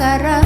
돌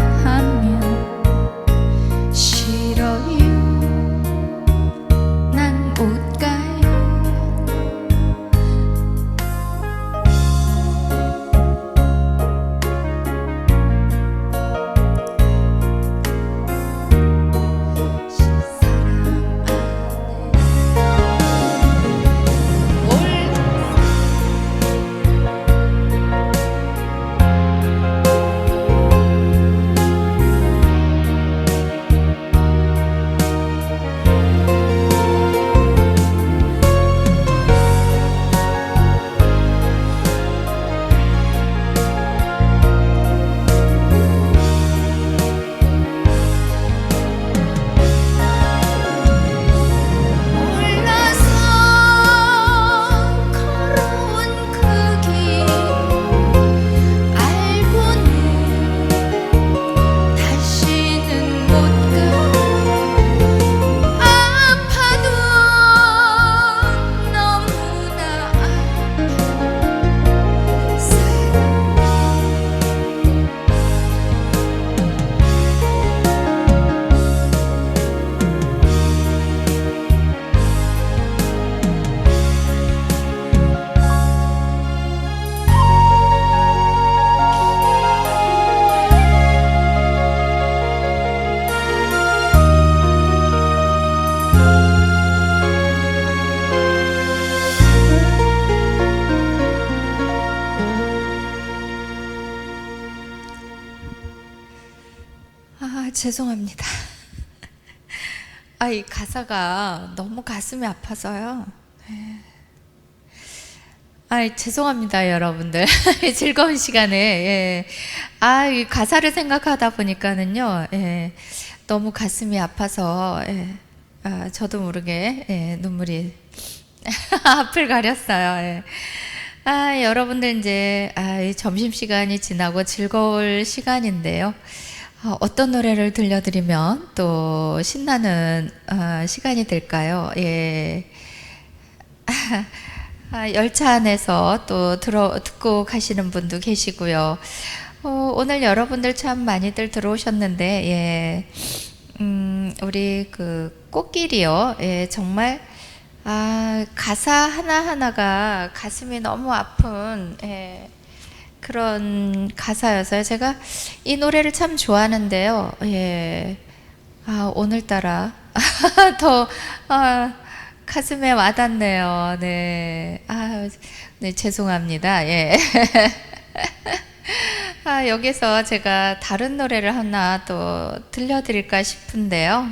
죄송합니다. 아, 이 가사가 너무 가슴이 아파서요. 네. 아, 죄송합니다, 여러분들. 즐거운 시간에. 예. 아, 이 가사를 생각하다 보니까는요. 예. 너무 가슴이 아파서 예. 아, 저도 모르게 예, 눈물이 앞을 가렸어요. 예. 아, 여러분들 이제 아, 이 점심 시간이 지나고 즐거울 시간인데요. 어, 어떤 노래를 들려드리면 또 신나는 어, 시간이 될까요? 예. 아, 열차 안에서 또 들어 듣고 가시는 분도 계시고요. 어, 오늘 여러분들 참 많이들 들어오셨는데, 예. 음, 우리 그 꽃길이요. 예, 정말 아, 가사 하나하나가 가슴이 너무 아픈 예, 그런 가사여서요. 제가 이 노래를 참 좋아하는데요. 예. 아, 오늘따라 더 아, 가슴에 와닿네요. 네. 아, 네, 죄송합니다. 예. 아, 여기서 제가 다른 노래를 하나 또 들려드릴까 싶은데요.